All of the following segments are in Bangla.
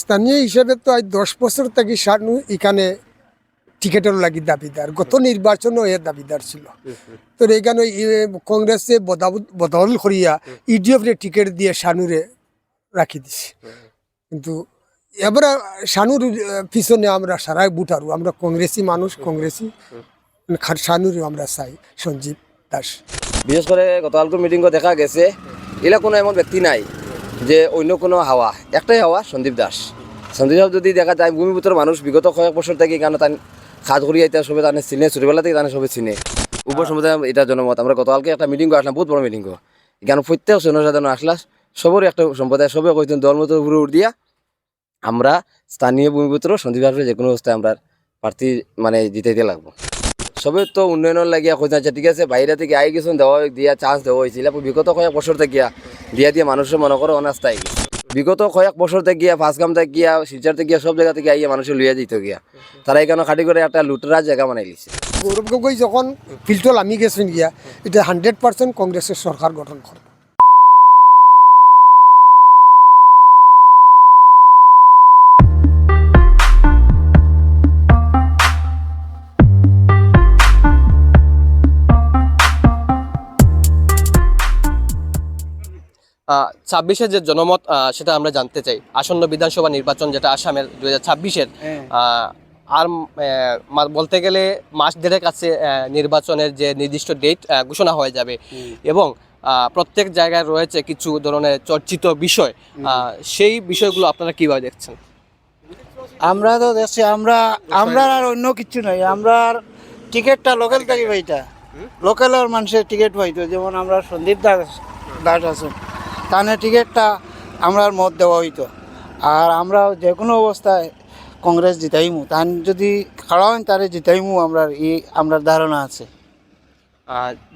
স্থানীয় হিসেবে তো আজ দশ বছর থেকে সানু এখানে টিকেটের লাগি দাবিদার। গত নির্বাচনও এর দাবিদার ছিল। তো এখানে কংগ্রেসে বদল করিয়া ইডিএফ রে টিকেট দিয়ে শানুরে রাখি দিছে। কিন্তু এবারে সানুর পিছনে আমরা সারাই বুটারু। আমরা কংগ্রেসি মানুষ, কংগ্রেসি শানুরে আমরা চাই, সঞ্জীব দাস। বিশেষ করে গতকালকে মিটিংও দেখা গেছে, এলা কোনো এমন ব্যক্তি নাই। যে অন্য কোনো হাওয়া, একটাই হাওয়া, সন্দীপ দাস। সন্দীপ দাস যদি দেখা যায় ভূমিপুত্র মানুষ, বিগত কয়েক বছর থেকে এখানে তান খাত করিয়া এটা সবে তানে চিনে ছোটবেলা থেকে তানে সবে চিনে উপসম্প্রদায় এটা জনমত। আমরা গতকালকে একটা মিটিং আসলাম, বহুত বড় মিটিং এখানে প্রত্যেক জনসাধারণ আসলা, সবরই একটা সম্প্রদায়, সবে কইতেন দলমত উপরে উঠ দিয়া আমরা স্থানীয় ভূমিপুত্র, সন্দীপ দাসের যে কোনো অবস্থায় আমরা প্রার্থী মানে জিতাইতে লাগবো। সবে তো উন্নয়নের লাগিয়া খোঁজা আছে ঠিক আছে বাইরে থেকে আই গেছুন দেওয়া দিয়া চান্স দেওয়া হয়েছিল বিগত কয়েক বছর থেকে দিয়া দিয়া মানুষের মনে করো অনাস্থায় গেছে। বিগত কয়েক বছর থেকে গিয়া ফাঁসগাম থেকে গিয়া শিলচর থেকে গিয়া সব জায়গা থেকে আইয়া মানুষের লইয়া যেত গিয়া তারা এখানে খাটি করে একটা লুটরা জায়গা বানাই লিছে। গৌরব গগৈ, যখন ফিল্টল আমি গেছেন গিয়া এটা হান্ড্রেড পার্সেন্ট কংগ্রেসের সরকার গঠন করবে ছাব্বিশের যে জনমত সেটা আমরা জানতে চাই। আসন্ন বিধানসভা নির্বাচন যেটা আসামের দুই হাজার ছাব্বিশের আর আহ, মা- বলতে গেলে মাস আছে আহ, নির্বাচনের যে নির্দিষ্ট ডেট ঘোষণা হয়ে যাবে। এবং প্রত্যেক জায়গায় রয়েছে কিছু ধরনের চর্চিত বিষয়। সেই বিষয়গুলো আপনারা কীভাবে দেখছেন? আমরা তো দেখছি আমরা আমরা আর অন্য কিছু নাই। আমরা আর টিকিটটা লোকাল থেকে পাইতা। লোকালের মানুষের টিকিট পাইতো। যেমন আমরা সন্দীপ দাস দাস আছেন। তানে টিকিটটা আমরা মত দেওয়া হইতো। আর আমরা যে কোনো অবস্থায় কংগ্রেস জিতাইমু তান যদি খাড়া হন তারে জিতাইমু আমরা এই আমরা ধারণা আছে।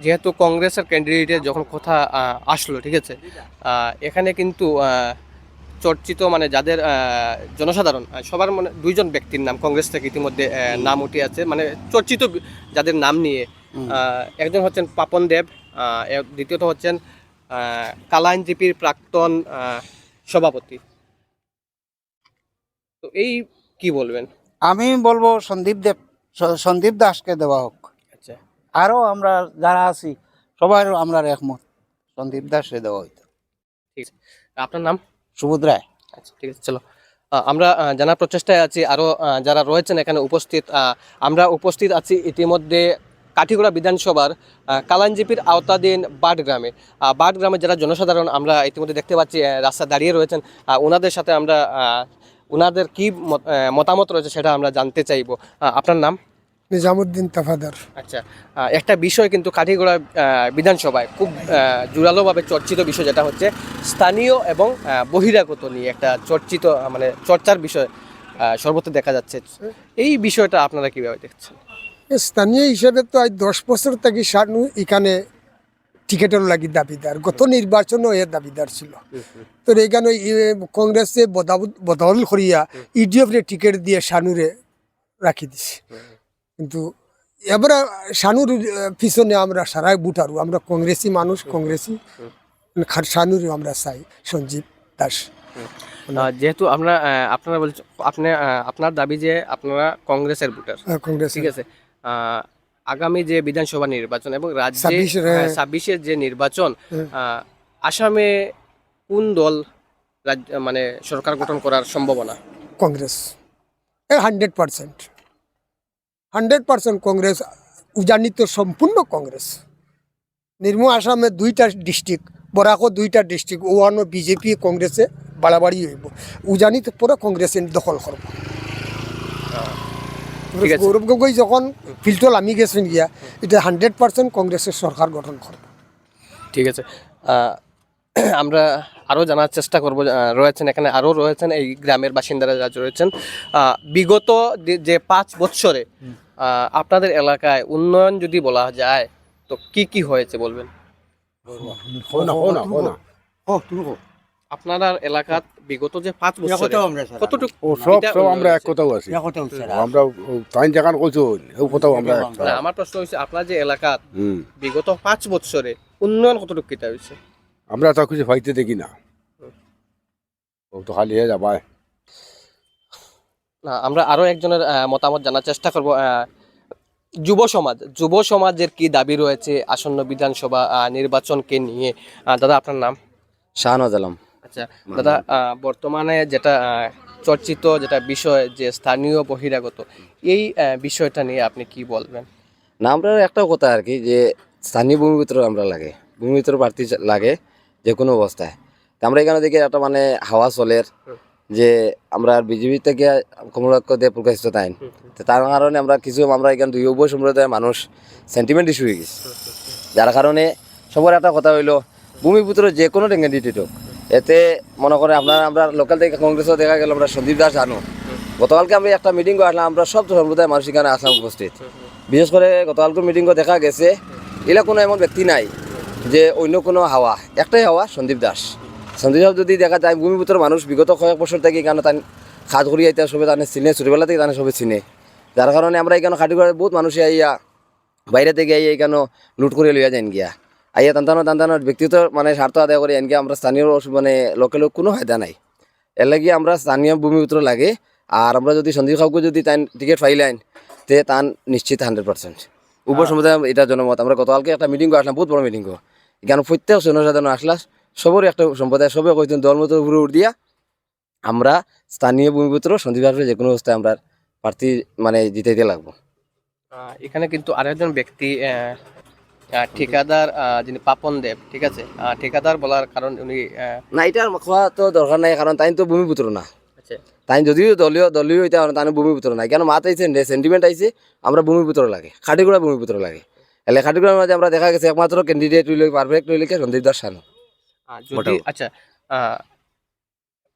যেহেতু কংগ্রেসের ক্যান্ডিডেটের যখন কথা আসলো ঠিক আছে? এখানে কিন্তু চর্চিত মানে যাদের জনসাধারণ সবার মানে দুইজন ব্যক্তির নাম কংগ্রেস থেকে ইতিমধ্যে নাম উঠে আছে। মানে চর্চিত যাদের নাম নিয়ে একজন হচ্ছেন পাপন দেব দ্বিতীয়ত হচ্ছেন কালাইন জিপির প্রাক্তন সভাপতি। তো এই কি বলবেন? আমি বলব সন্দীপ দেব সন্দীপ দাসকে দেওয়া হোক। আচ্ছা। আরও আমরা যারা আছি সবাই আমরা একমত সন্দীপ দাসকে দেওয়া হইতো। ঠিক আছে। আপনার নাম? সুবোধ রায়। আচ্ছা ঠিক আছে চলো। আমরা জানার প্রচেষ্টায় আছি আরও যারা রয়েছেন এখানে উপস্থিত আমরা উপস্থিত আছি ইতিমধ্যে কাঠিগড়া বিধানসভার আহ, কালানজিপির আওতাধীন বাটগ্রামে। বাটগ্রামে যারা জনসাধারণ আমরা ইতিমধ্যে দেখতে পাচ্ছি রাস্তা দাঁড়িয়ে রয়েছেন ওনাদের সাথে আমরা ওনাদের কি মত- মতামত রয়েছে সেটা আমরা জানতে চাইব। আপনার নাম? নিজামুদ্দিন তাফাদার। আচ্ছা একটা বিষয় কিন্তু কাঠিগড়া বিধানসভায় খুব জোরালোভাবে চর্চিত বিষয় যেটা হচ্ছে স্থানীয় এবং বহিরাগত নিয়ে একটা চর্চিত মানে চর্চার বিষয় সর্বত্র দেখা যাচ্ছে। এই বিষয়টা আপনারা কীভাবে দেখছেন? স্থানীয় হিসেবে তো আজ দশ বছর থেকে সানু এখানে টিকেটের লাগি দাবিদার। গত নির্বাচনও এর দাবিদার ছিল। তো এখানে কংগ্রেসে বদল করিয়া ইডিএফ রে টিকেট দিয়ে সানুরে রাখি দিছে। কিন্তু এবারে সানুর পিছনে আমরা সারাই বুটারু। আমরা কংগ্রেসি মানুষ কংগ্রেসি। খা- শানুরে আমরা চাই সঞ্জীব দাস। যেহেতু আমরা আপনারা বলছেন আপনি আপনার দাবি যে আপনারা কংগ্রেসের ভোটার আহ, কংগ্রেস ঠিক আছে। আগামী যে বিধানসভা নির্বাচন এবং রাজ্যে 26 এর, হ্যাঁ। ছাব্বিশের যে নির্বাচন আসামে কোন দল রাজ্য মানে সরকার গঠন করার সম্ভাবনা? Congress. Hundred percent. Hundred percent Congress উজানিত সম্পূর্ণ কংগ্রেস। নির্মু আসামে দুইটা ডিস্ট্রিক্ট বরাকো দুইটা ডিস্ট্রিক্ট ওয়ানো বিজেপি কংগ্রেসে বাড়াবাড়ি হইব। উজানিত পুরো কংগ্রেসে দখল করব। গৌরব গগৈ যখন ফিল্টল আমি গেছেন গিয়া এটা হান্ড্রেড পার্সেন্ট কংগ্রেসের সরকার গঠন করে ঠিক আছে। আমরা আরও জানার চেষ্টা করব রয়েছেন এখানে আরও রয়েছেন এই গ্রামের বাসিন্দারা যারা রয়েছেন। বিগত যে- যে পাঁচ বছরে আপনাদের এলাকায় উন্নয়ন যদি বলা যায় তো কি কি হয়েছে বলবেন? আপনার এলাকাত বিগত যে পাঁচ বছরে কতটুকু ও সব সব আমরা এক কথাও আছি। আমরা তাই কইছো ও কথাও আমরা না, আমার প্রশ্ন হচ্ছে আপনার যে এলাকাত বিগত পাঁচ বছরে উন্নয়ন কতটুকু হয়েছে আমরা তো কিছু দেখি না। ও তো খালি হয়ে না আমরা আরও একজনের আহ, মতামত জানার চেষ্টা করব। আহ, যুব সমাজ যুব সমাজের কি দাবি রয়েছে আসন্ন বিধানসভা আহ, নির্বাচনকে নিয়ে? আহ, দাদা আপনার নাম? শাহনজ আলম। আচ্ছা দাদা বর্তমানে যেটা চর্চিত যেটা বিষয় যে স্থানীয় বহিরাগত এই বিষয়টা নিয়ে আপনি কি বলবেন? না আমরা একটা কথা আর কি যে স্থানীয় ভূমিপুত্র আমরা লাগে ভূমিপুত্র প্রার্থী লাগে যে কোনো অবস্থায়। তা আমরা এখানে দেখি একটা মানে হাওয়া চলের যে আমরা বিজেপি থেকে কমলাক্ষ দিয়ে প্রকাশিত তাই। তার কারণে আমরা কিছু আমরা এখানে দুই উভয় সম্প্রদায়ের মানুষ সেন্টিমেন্ট ইস্যু হয়ে গেছে। যার কারণে সবার একটা কথা হইল ভূমিপুত্র যে কোনো ক্যান্ডিডেট হোক এতে মনে করে আপনার, আমরা লোকাল থেকে কংগ্রেসও দেখা গেল, আমরা সন্দীপ দাস জানো। গতকালকে আমি একটা মিটিং আসলাম, আমরা সব সম্প্রদায়ের মানুষ এখানে আসলাম উপস্থিত। বিশেষ করে গতকালকে মিটিংও দেখা গেছে, এলা কোনো এমন ব্যক্তি নাই যে অন্য কোনো হাওয়া, একটাই হাওয়া সন্দীপ দাস। সন্দীপ দাস যদি দেখা যায় ভূমিপুত্র মানুষ, বিগত কয়েক বছর থেকে এখানে তান খাত করি আইতে, সবে তানে চিনে, ছোটবেলা থেকে তানে সবে চিনে। যার কারণে আমরা এখানে খাটি করে বহুত মানুষ আইয়া বাইরে থেকে আইয়া এখানে লুট করে লইয়া যান গিয়া। আইয়া তান্তানো তান্তানো ব্যক্তিগত মানে স্বার্থ আদায় করে এনকে আমরা স্থানীয় মানে লোকেল কোনো ফায়দা নাই। এর লাগি আমরা স্থানীয় ভূমিপুত্র লাগে আর আমরা যদি সন্দীপ কাউকে যদি তাই টিকিট পাইলেন তে তান নিশ্চিত হান্ড্রেড পার্সেন্ট উপ সম্প্রদায় এটা জনমত। আমরা গতকালকে একটা মিটিং আসলাম বহুত বড় মিটিং এখানে প্রত্যেক জনসাধারণ আসলা সবরই একটা সম্প্রদায় সবে কইতেন দলমতের উপরে দিয়া। আমরা স্থানীয় ভূমিপুত্র সন্দীপ আসলে যে কোনো অবস্থায় আমরা প্রার্থী মানে জিতাইতে লাগবো। এখানে কিন্তু আরেকজন ব্যক্তি ঠিকাদার আহ, যিনি পাপন দেব ঠিক আছে? ঠিকাদার বলার কারণ উনি না এটার খোয়া তো দরকার নাই কারণ তাই তো ভূমিপুত্র না। আচ্ছা। তাই যদিও দলীয় দলীয় হইতে পারে তাই ভূমিপুত্র নাই কেন মাত আইছে সেন্টিমেন্ট আইছে আমরা ভূমিপুত্র লাগে খাটিগুড়া ভূমিপুত্র লাগে। এলে খাটিগুড়ার মাঝে আমরা দেখা গেছে একমাত্র ক্যান্ডিডেট হইলে পারফেক্ট হইলে কি সন্দীপ দাস সানু। আচ্ছা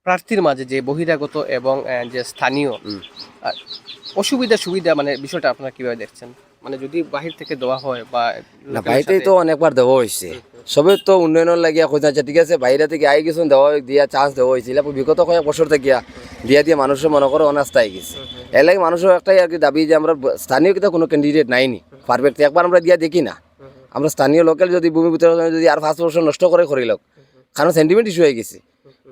প্রার্থীর মাঝে যে বহিরাগত এবং যে স্থানীয় অসুবিধা সুবিধা মানে বিষয়টা আপনারা কীভাবে দেখছেন? মানে যদি বাহির থেকে দেওয়া হয় বা না বাইরেই তো অনেকবার দেওয়া হয়েছে। সবে তো উন্নয়নের লাগিয়া কইতে আচ্ছা ঠিক আছে বাইরে থেকে আই গেছেন দেওয়া দিয়া চান্স দেওয়া হয়েছে। এলা বিগত কয়েক বছর থেকে দিয়া দিয়ে মানুষের মনে করে অনাস্থা হয়ে গেছে। এর লাগে মানুষের একটাই আর কি দাবি যে আমরা স্থানীয় কিন্তু কোনো ক্যান্ডিডেট নাইনি। পারফেক্ট একবার আমরা দিয়া দেখি না। আমরা স্থানীয় লোকাল যদি ভূমি ভূমিপুত্র যদি আর পাঁচ বছর নষ্ট করে করিল কারণ সেন্টিমেন্ট ইস্যু হয়ে গেছে।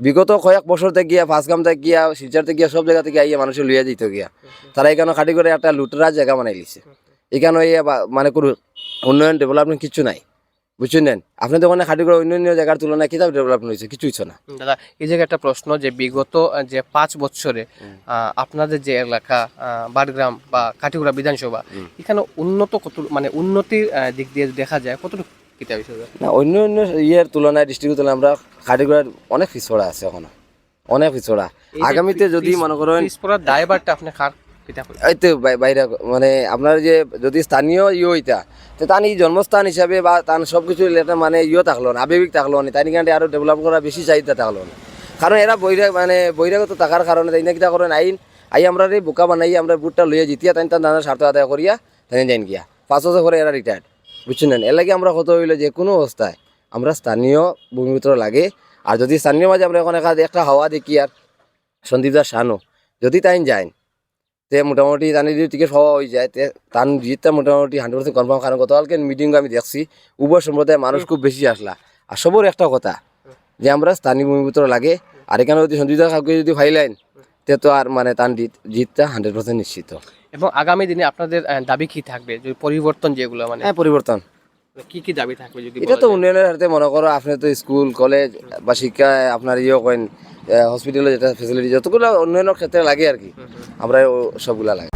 বিগত কয়েক বছর থেকে গিয়া ফার্স্ট কাম থেকে গিয়া শিলচার থেকে গিয়া সব জায়গা থেকে আইয়া মানুষের লইয়া যেত গিয়া তারা এখানে খাটি করে একটা লুটেরা জায়গা বানাই লিছে। এখানে মানে কোনো উন্নয়ন ডেভেলপমেন্ট কিছু নাই। বুঝছেন নেন আপনি তো ওখানে খাটি করে অন্যান্য জায়গার তুলনায় কিতাব ডেভেলপমেন্ট হয়েছে কিছু হচ্ছে না। দাদা এই জায়গায় একটা প্রশ্ন যে বিগত যে পাঁচ বছরে আপনাদের যে এলাকা আহ, বারগ্রাম বা কাটিগুড়া বিধানসভা এখানে উন্নত কত মানে উন্নতির দিক দিয়ে দেখা যায় কতটুকু কিতাব না অন্য অন্য ইয়ের তুলনায় ডিস্ট্রিক্টের তুলনায় আমরা খাটি করে অনেক পিছড়া আছে এখনও। অনেক পিছড়া আগামীতে যদি মনে করেন দায়ভারটা আপনি এই তো বাইরে মানে আপনার যে যদি স্থানীয় ইয়ে হইতা, তো এই জন্মস্থান হিসাবে বা তার সব কিছু মানে ইয়ে থাকল না, আবেগিক থাকল না তাই নিকান্ডে আরও ডেভেলপ করা বেশি চাহিদা থাকল না। কারণ এরা বৈরাগ মানে বৈরাগত থাকার কারণে তাই না কিতা করেন আইন আই আমরা এই বোকা বানাই, আমরা বুটটা লইয়া জিতিয়া তাই তার নানা স্বার্থ আদায় করিয়া তাই যাইন গিয়া। পাঁচ বছর পরে এরা রিটায়ার্ড বুঝছেন না? এর লাগে আমরা কত হইল যে কোনো অবস্থায় আমরা স্থানীয় ভূমিপুত্র লাগে, আর যদি স্থানীয় মাঝে আমরা এখন একা- একটা হাওয়া দেখি আর সন্দীপ দাস শানু, যদি তাই যায় তে মোটামুটি তার যদি টিকিট পাওয়া হয়ে যায় তে তার জিতটা মোটামুটি হান্ড্রেড পার্সেন্ট কনফার্ম কারণ গতকালকে মিটিং আমি দেখছি উভয় সম্প্রদায়ের মানুষ খুব বেশি আসলা। আর সবর একটা কথা যে আমরা স্থানীয় ভূমিপুত্র লাগে আর এখানে যদি সঞ্জিতা কাউকে যদি ফাইলাইন তে তো আর মানে তার জিত- জিতটা হান্ড্রেড পার্সেন্ট নিশ্চিত। এবং আগামী দিনে আপনাদের দাবি কি থাকবে? যে পরিবর্তন যেগুলো মানে হ্যাঁ পরিবর্তন। কি কি দাবি থাকবে যদি এটা তো উন্নয়নের হাতে মনে করো আপনি তো স্কুল কলেজ বা শিক্ষা আপনার ইয়ে করেন হসপিটালে যেটা ফেসিলিটি যতগুলো উন্নয়নের ক্ষেত্রে লাগে আর কি। আমরা ও সবগুলা লাগে।